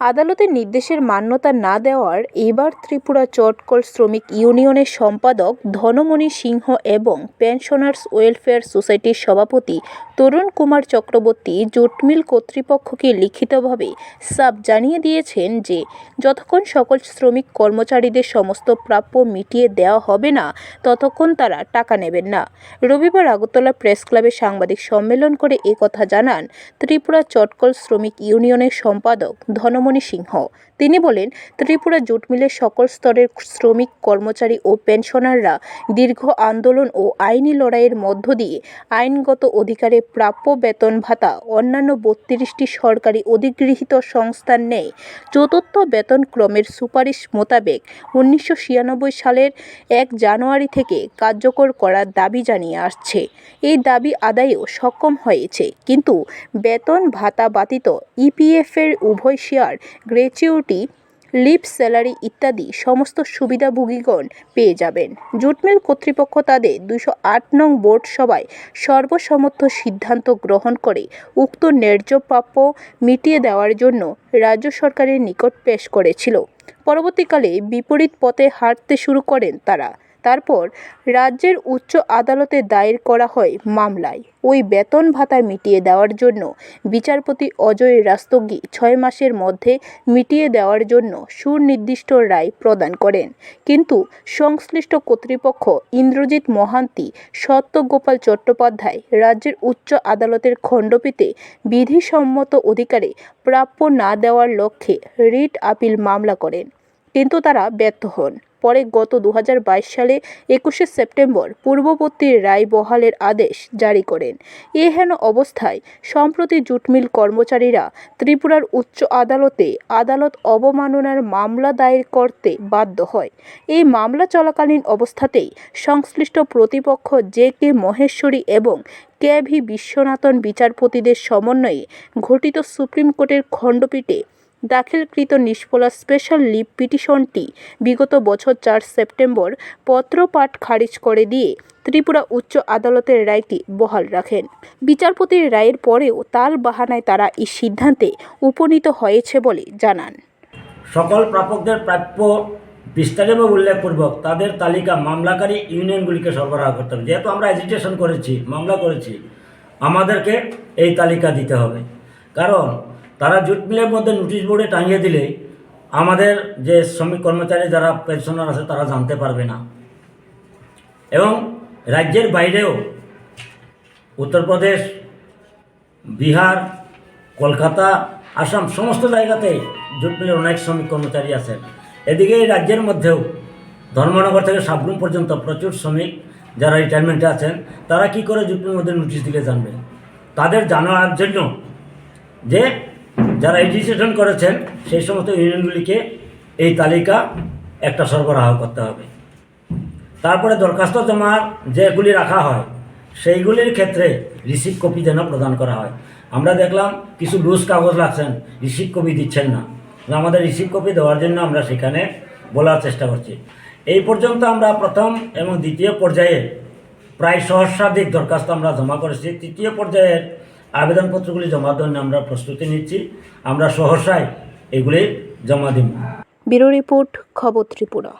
আদালতের নির্দেশের মান্যতা না দেওয়ার এবার ত্রিপুরা চটকল শ্রমিক ইউনিয়নের সম্পাদক ধনমণি সিংহ এবং পেনশনার্স ওয়েলফেয়ার সোসাইটির সভাপতি তরুণ কুমার চক্রবর্তী জুটমিল কর্তৃপক্ষকে লিখিতভাবে সাফ জানিয়ে দিয়েছেন যে, যতক্ষণ সকল শ্রমিক কর্মচারীদের সমস্ত প্রাপ্য মিটিয়ে দেওয়া হবে না, ততক্ষণ তারা টাকা নেবেন না। রবিবার আগরতলা প্রেস ক্লাবে সাংবাদিক সম্মেলন করে একথা জানান ত্রিপুরা চটকল শ্রমিক ইউনিয়নের সম্পাদক ধনমণি সিংহ। তিনি বলেন, ত্রিপুরা জুট মিলের সকল স্তরের শ্রমিক, কর্মচারী ও পেনশনাররা দীর্ঘ আন্দোলন ও আইনি লড়াইয়ের মধ্য দিয়ে আইনগত অধিকারে প্রাপ্য বেতন ভাতা, অন্যান্য বত্রিশটি সরকারি অধিগৃহীত সংস্থার নেয় চতুর্থ বেতন ক্রমের সুপারিশ মোতাবেক উনিশশো ছিয়ানব্বই সালের এক জানুয়ারি থেকে কার্যকর করার দাবি জানিয়ে আসছে। এই দাবি আদায়েও সক্ষম হয়েছে। কিন্তু বেতন ভাতা ব্যতীত ইপিএফের উভয় শেয়ার গ্র্যাচুইটি লিভ স্যালারি ইত্যাদি সমস্ত সুবিধাভোগীগণ পেয়ে যাবেন। জুটমিল কর্তৃপক্ষ তাদের দুশো আট নং বোর্ড সভায় সর্বসম্মত সিদ্ধান্ত গ্রহণ করে উক্ত ন্যায্য প্রাপ্য মিটিয়ে দেওয়ার জন্য রাজ্য সরকারের নিকট পেশ করেছিল। পরবর্তীকালে বিপরীত পথে হাঁটতে শুরু করেন তারা। তারপর রাজ্যের উচ্চ আদালতে দায়ের করা হয় মামলায়। ওই বেতন ভাতা মিটিয়ে দেওয়ার জন্য বিচারপতি অজয় রাস্তগি ছয় মাসের মধ্যে মিটিয়ে দেওয়ার জন্য সুনির্দিষ্ট রায় প্রদান করেন। কিন্তু সংশ্লিষ্ট কর্তৃপক্ষ ইন্দ্রজিৎ মহান্তি, সত্যগোপাল চট্টোপাধ্যায় রাজ্যের উচ্চ আদালতের খণ্ডপীঠে বিধিসম্মত অধিকারে প্রাপ্য না দেওয়ার লক্ষ্যে রিট আপিল মামলা করেন। কিন্তু তারা ব্যর্থ হন। পরে গত দু হাজার বাইশ সালে একুশে সেপ্টেম্বর পূর্ববর্তী রায় বহালের আদেশ জারি করেন। এ হেন অবস্থায় সম্প্রতি জুটমিল কর্মচারীরা ত্রিপুরার উচ্চ আদালতে আদালত অবমাননার মামলা দায়ের করতে বাধ্য হয়। এই মামলা চলাকালীন অবস্থাতেই সংশ্লিষ্ট প্রতিপক্ষ জে কে মহেশ্বরী এবং কে ভি বিশ্বনাথন বিচারপতিদের সমন্বয়ে ঘটিত সুপ্রিম কোর্টের খণ্ডপীঠে দাখিলকৃত নিষ্পলা স্পেশাল লিভ পিটিশনটি বিগত বছর চার সেপ্টেম্বর পত্রপাঠ খারিজ করে দিয়ে ত্রিপুরা উচ্চ আদালতের রায়টি বহাল রাখেন। বিচারপতির রায়ের পরেও তাল বাহানায় তারা এই সিদ্ধান্তে উপনীত হয়েছে বলে জানান। সকল প্রাপকদের প্রাপ্য বিস্তারিতভাবে উল্লেখপূর্বক তাদের তালিকা মামলাকারী ইউনিয়নগুলিকে সরবরাহ করতে হবে। যেহেতু আমরা এজিটেশন করেছি, মামলা করেছি, আমাদেরকে এই তালিকা দিতে হবে। কারণ তারা জুট মিলের মধ্যে নোটিশ বোর্ডে টাঙিয়ে দিলে আমাদের যে শ্রমিক কর্মচারী যারা পেনশনার আছে তারা জানতে পারবে না। এবং রাজ্যের বাইরেও উত্তরপ্রদেশ, বিহার, কলকাতা, আসাম সমস্ত জায়গাতে জুট মিলের অনেক শ্রমিক কর্মচারী আছেন এদিকে এই রাজ্যের মধ্যেও ধর্মনগর থেকে সাবরুম পর্যন্ত প্রচুর শ্রমিক যারা রিটায়ারমেন্টে আছেন, তারা কি করে জুট মিলের মধ্যে নোটিশ দিলে জানবে? তাদের জানার জন্য যে যারা রেজিস্ট্রেশন করেছেন, সেই সমস্ত ইউনিয়নগুলিকে এই তালিকা একটা সরবরাহ করতে হবে। তারপরে দরখাস্ত জমা যেগুলি রাখা হয়, সেইগুলির ক্ষেত্রে রিসিভ কপি যেন প্রদান করা হয়। আমরা দেখলাম কিছু লুজ কাগজ রাখছেন রিসিভ কপি দিচ্ছেন না। আমাদের রিসিভ কপি দেওয়ার জন্য আমরা সেখানে বলার চেষ্টা করছি। এই পর্যন্ত আমরা প্রথম এবং দ্বিতীয় পর্যায়ে প্রায় সহস্রাধিক দরখাস্ত আমরা জমা করেছি। তৃতীয় পর্যায়ের আবেদনপত্রগুলি জমা দেওয়ার আমরা প্রস্তুতি নিচ্ছি। আমরা সহসায় এগুলি জমা দিব। ব্যুরো রিপোর্ট, খবর ত্রিপুরা।